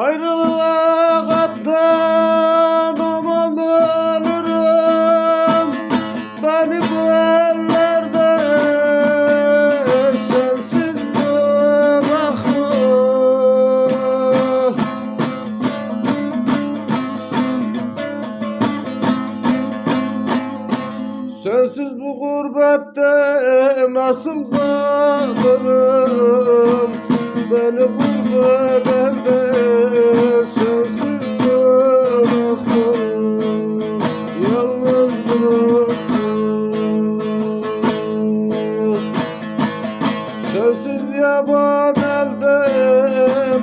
Ayrılığa katlanamam Beni bu ellerde sensiz bırakma. Sensiz bu gurbette nasıl kalırım? Beni gurbette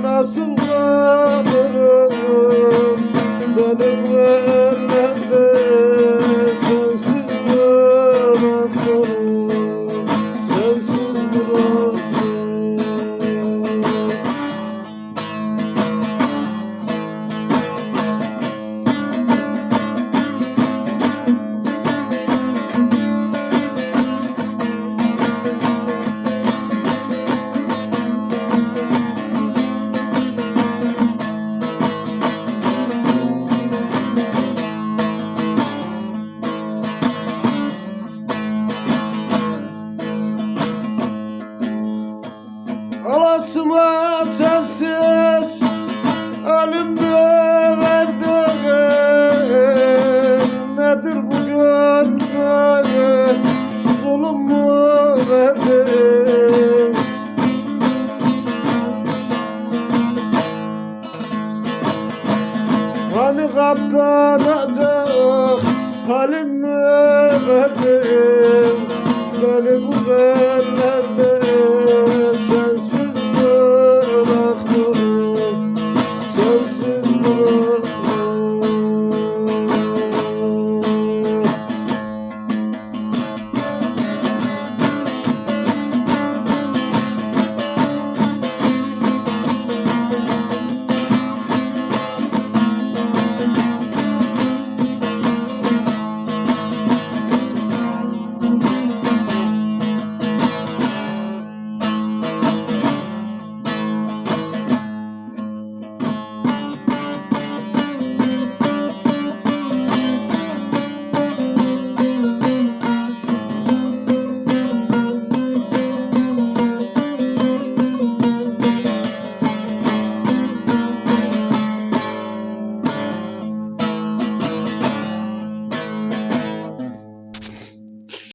nasıl yanırım benim Şansıma sensiz ölüm verdin Nedir bu gönlüm? Zulüm mü verdin Hani katlanacak halim mi